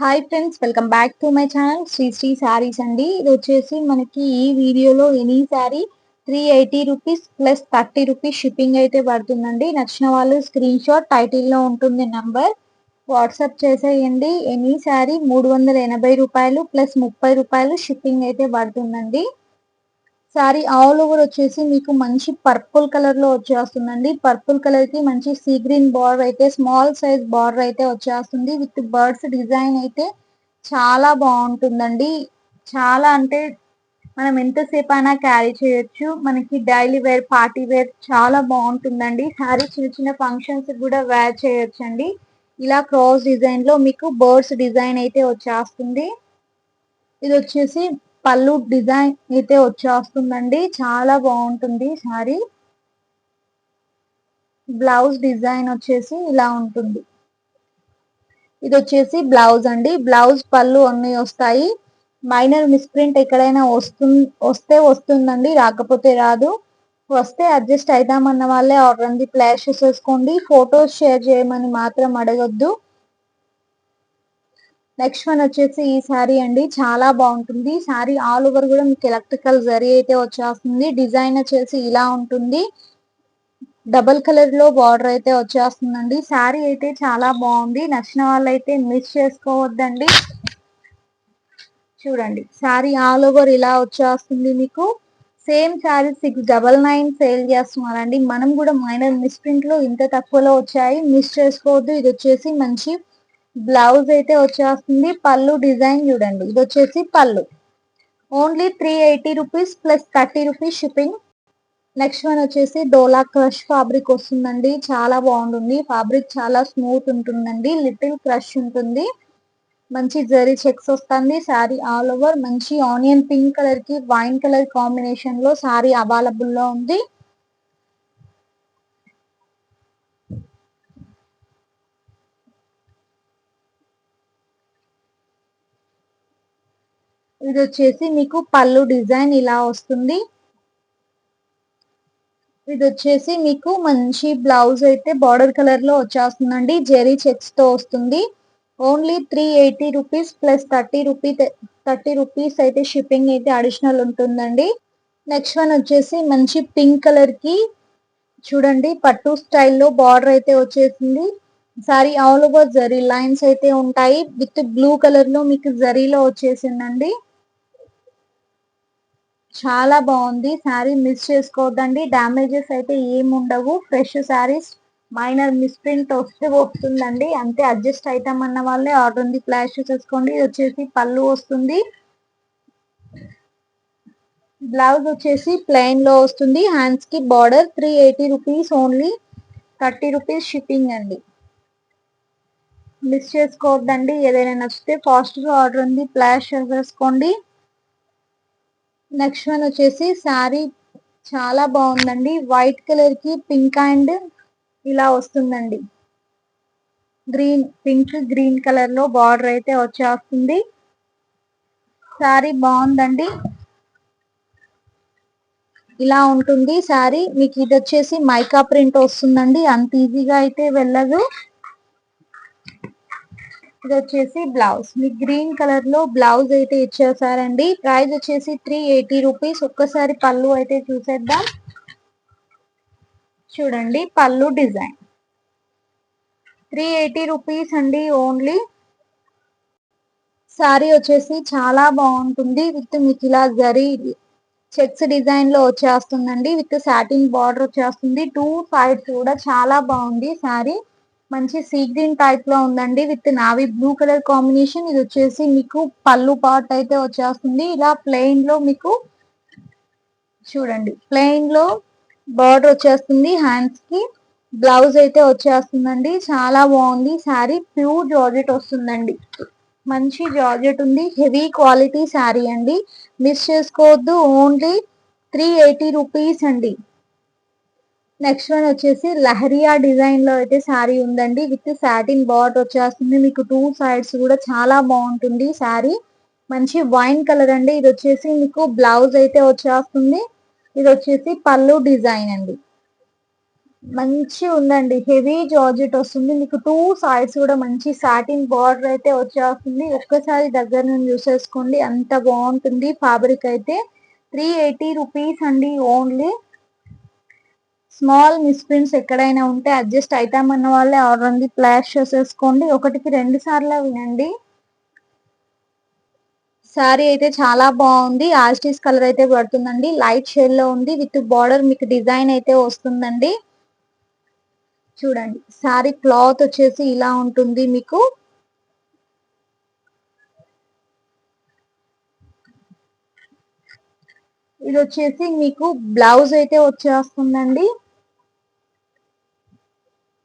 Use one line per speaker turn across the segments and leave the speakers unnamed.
Hi friends welcome back to my channel Sri Sri saris అండి ఇది వచ్చేసి మనకి ఈ వీడియోలో any sari three eighty rupees plus thirty rupees shipping అయితే పడుతుందండి. నచ్చిన వాళ్ళు స్క్రీన్ షాట్ టైటిల్లో ఉంటుంది నంబర్ వాట్సాప్ చేసేయండి. ఎనీ శారీ మూడు వందల ఎనభై రూపాయలు ప్లస్ ముప్పై రూపాయలు షిప్పింగ్ అయితే పడుతుందండి. శారీ ఆల్ ఓవర్ వచ్చేసి మీకు మంచి పర్పుల్ కలర్లో వచ్చేస్తుందండి. పర్పుల్ కలర్కి మంచి సీ గ్రీన్ బార్డర్ అయితే స్మాల్ సైజ్ బార్డర్ అయితే వచ్చేస్తుంది. విత్ బర్డ్స్ డిజైన్ అయితే చాలా బాగుంటుందండి. చాలా అంటే మనం ఎంతసేపు అయినా క్యారీ చేయొచ్చు. మనకి డైలీ వేర్ పార్టీ వేర్ చాలా బాగుంటుందండి. శారీ చిన్న చిన్న ఫంక్షన్స్ కూడా వేర్ చేయొచ్చు అండి ఇలా క్రాస్ డిజైన్లో మీకు బర్డ్స్ డిజైన్ అయితే వచ్చేస్తుంది. ఇది వచ్చేసి పళ్ళు డిజైన్ అయితే వచ్చేస్తుందండి. చాలా బాగుంటుంది సారీ బ్లౌజ్ డిజైన్ వచ్చేసి ఇలా ఉంటుంది. ఇది వచ్చేసి బ్లౌజ్ అండి. బ్లౌజ్ పళ్ళు అన్ని వస్తాయి. మైనర్ మిస్ప్రింట్ ఎక్కడైనా వస్తు వస్తే వస్తుందండి. రాకపోతే రాదు. వస్తే అడ్జస్ట్ అవుతామన్న వాళ్ళే ఆర్డర్ అంది ప్లేస్ వేసుకోండి ఫొటోస్ షేర్ చేయమని మాత్రం అడగొద్దు. నెక్స్ట్ వన్ వచ్చేసి ఈ శారీ అండి. చాలా బాగుంటుంది. శారీ ఆల్ ఓవర్ కూడా మీకు ఎలక్ట్రికల్ జరీ అయితే వచ్చేస్తుంది. డిజైన్ వచ్చేసి ఇలా ఉంటుంది. డబల్ కలర్లో బార్డర్ అయితే వచ్చేస్తుందండి. శారీ అయితే చాలా బాగుంది. నచ్చిన వాళ్ళైతే మిస్ చేసుకోవద్దండి. చూడండి. శారీ ఆల్ ఓవర్ ఇలా వచ్చేస్తుంది మీకు. Same sari six double nine sale చేస్తున్నారండి. మనం కూడా మైనర్ మిస్ప్రింట్లో ఇంత తక్కువలో వచ్చాయి. మిస్ చేసుకోవద్దు. ఇది వచ్చేసి మంచి బ్లౌజ్ అయితే వచ్చేస్తుంది పళ్ళు డిజైన్ చూడండి. ఇది వచ్చేసి పళ్ళు. Only three eighty rupees plus thirty rupees shipping next one వచ్చేసి డోలా క్రష్ ఫ్యాబ్రిక్ వస్తుందండి. చాలా బాగుంటుంది. ఫ్యాబ్రిక్ చాలా స్మూత్ ఉంటుందండి. లిటిల్ క్రష్ ఉంటుంది. మంచి జరీ చెక్స్ వస్తుంది. శారీ ఆల్ ఓవర్ మంచి ఆనియన్ పింక్ కలర్కి వైన్ కలర్ కాంబినేషన్లో శారీ అవైలబుల్లో ఉంది. ఇది వచ్చేసి మీకు పళ్ళు డిజైన్ ఇలా వస్తుంది. ఇది వచ్చేసి మీకు మంచి బ్లౌజ్ అయితే బార్డర్ కలర్లో వచ్చేస్తుందండి. జెరీ చెక్స్తో వస్తుంది. Only three eighty rupees plus thirty rupee thirty rupees అయితే షిప్పింగ్ అయితే అడిషనల్ ఉంటుందండి. నెక్స్ట్ వన్ వచ్చేసి మంచి పింక్ కలర్కి చూడండి పట్టు స్టైల్లో బార్డర్ అయితే వచ్చేసింది. Sari all over zari lines అయితే ఉంటాయి. విత్ బ్లూ కలర్లో మీకు జరీలో వచ్చేసిందండి. చాలా బాగుంది. శారీ మిస్ చేసుకోవద్దండి. డ్యామేజెస్ అయితే ఏమి ఉండవు ఫ్రెష్ శారీస్ మైనర్ మిస్ప్రింట్ వస్తే వస్తుందండి అంతే అడ్జస్ట్ అవుతామన్న వాళ్ళే ఆర్డర్ ఉంది. ఫ్లాష్ చేసుకోండి ఇది వచ్చేసి పళ్ళు వస్తుంది. బ్లౌజ్ వచ్చేసి ప్లెయిన్లో వస్తుంది. హ్యాండ్స్కి border three eighty rupees only thirty rupees shipping అండి. మిస్ చేసుకోవద్దండి. ఏదైనా నచ్చితే ఫాస్ట్గా ఆర్డర్ ఉంది. ప్లాష్ చేసుకోండి నెక్స్ట్ వన్ వచ్చేసి శారీ చాలా బాగుందండి. వైట్ కలర్కి పింక్ అండ్ ఇలా వస్తుందండి. గ్రీన్ పింక్ గ్రీన్ కలర్లో బార్డర్ అయితే వచ్చేస్తుంది. శారీ బాగుందండి. ఇలా ఉంటుంది శారీ. మీకు ఇది వచ్చేసి మైకా ప్రింట్ వస్తుందండి. అంత ఈజీగా అయితే వెళ్ళదు. ఇది వచ్చేసి బ్లౌజ్. మీకు గ్రీన్ కలర్లో బ్లౌజ్ అయితే ఇచ్చేసారండి. ప్రైస్ వచ్చేసి త్రీ ఎయిటీ రూపీస్. ఒక్కసారి పళ్ళు అయితే చూసేద్దాం. చూడండి పళ్ళు డిజైన్. త్రీ ఎయిటీ రూపీస్ అండి ఓన్లీ. సారీ వచ్చేసి చాలా బాగుంటుంది. విత్ మీకు ఇలా జరీ చెక్స్ డిజైన్లో వచ్చేస్తుందండి. విత్ సాటిన్ బార్డర్ వచ్చేస్తుంది. టూ సైడ్స్ కూడా చాలా బాగుంది సారీ. మంచి సీ గ్రీన్ టైప్లో ఉందండి with navy blue colour combination ఇది వచ్చేసి మీకు పళ్ళు పార్ట్ అయితే వచ్చేస్తుంది. ఇలా ప్లెయిన్లో మీకు చూడండి ప్లెయిన్లో బార్డర్ వచ్చేస్తుంది హ్యాండ్స్కి. బ్లౌజ్ అయితే వచ్చేస్తుందండి. చాలా బాగుంది శారీ ప్యూర్ జార్జెట్ వస్తుందండి. మంచి జార్జెట్ ఉంది. హెవీ క్వాలిటీ శారీ అండి. మిస్ చేసుకోవద్దు ఓన్లీ త్రీ ఎయిటీ రూపీస్ అండి. నెక్స్ట్ వన్ వచ్చేసి లహరియా డిజైన్లో అయితే శారీ ఉందండి. విత్ సాటిన్ బార్డర్ వచ్చేస్తుంది. మీకు టూ సైడ్స్ కూడా చాలా బాగుంటుంది శారీ. మంచి వైన్ కలర్ అండి. ఇది వచ్చేసి మీకు బ్లౌజ్ అయితే వచ్చేస్తుంది. ఇది వచ్చేసి పళ్ళు డిజైన్ అండి. మంచి ఉందండి. హెవీ జార్జెట్ వస్తుంది. మీకు టూ సైడ్స్ కూడా మంచి సాటిన్ బార్డర్ అయితే వచ్చేస్తుంది. ఒక్కసారి దగ్గర నుండి చూసేసుకోండి. అంత బాగుంటుంది. ఫ్యాబ్రిక్ అయితే త్రీ ఎయిటీ రూపీస్ అండి ఓన్లీ. స్మాల్ మిస్ప్రింట్స్ ఎక్కడైనా ఉంటే అడ్జస్ట్ అవుతామన్న వాళ్ళే ఆర్డర్ ఉంది ప్లాష్ చేసేసుకోండి. ఒకటికి రెండు సార్లు వినండి శారీ అయితే చాలా బాగుంది. ఆర్టిస్ట్ కలర్ అయితే పడుతుందండి. లైట్ షేడ్లో ఉంది. విత్ బార్డర్ మీకు డిజైన్ అయితే వస్తుందండి. చూడండి. శారీ క్లాత్ వచ్చేసి ఇలా ఉంటుంది మీకు. ఇది వచ్చేసి మీకు బ్లౌజ్ అయితే వచ్చేస్తుందండి.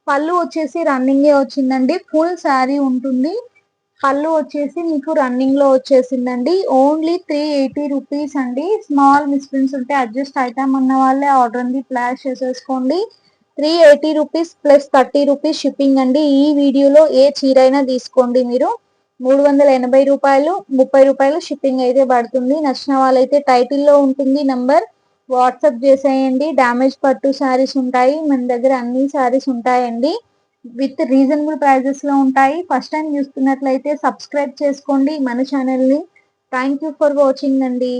పళ్ళు వచ్చేసి రన్నింగే వచ్చిందండి. ఫుల్ శారీ ఉంటుంది. పళ్ళు వచ్చేసి మీకు రన్నింగ్లో వచ్చేసిందండి. ఓన్లీ త్రీ ఎయిటీ రూపీస్ అండి. స్మాల్ మిస్ప్రింట్స్ ఉంటే అడ్జస్ట్ అవుతామన్న వాళ్ళే ఆర్డర్ ఉంది. ప్లాష్ చేసేసుకోండి. Three eighty rupees plus thirty rupees shipping అండి. ఈ వీడియోలో ఏ చీర అయినా తీసుకోండి మీరు. మూడు వందల ఎనభై రూపాయలు ముప్పై రూపాయలు షిప్పింగ్ అయితే పడుతుంది. నచ్చిన వాళ్ళైతే టైటిల్లో ఉంటుంది నంబర్. వాట్సాప్ చేసేయండి. డ్యామేజ్ పట్టు శారీస్ ఉంటాయి. మన దగ్గర అన్ని శారీస్ ఉంటాయండి. విత్ రీజనబుల్ ప్రైజెస్లో ఉంటాయి. ఫస్ట్ టైం చూస్తున్నట్లయితే సబ్స్క్రైబ్ చేసుకోండి మన ఛానల్ని. థ్యాంక్ యూ ఫర్ వాచింగ్ అండి.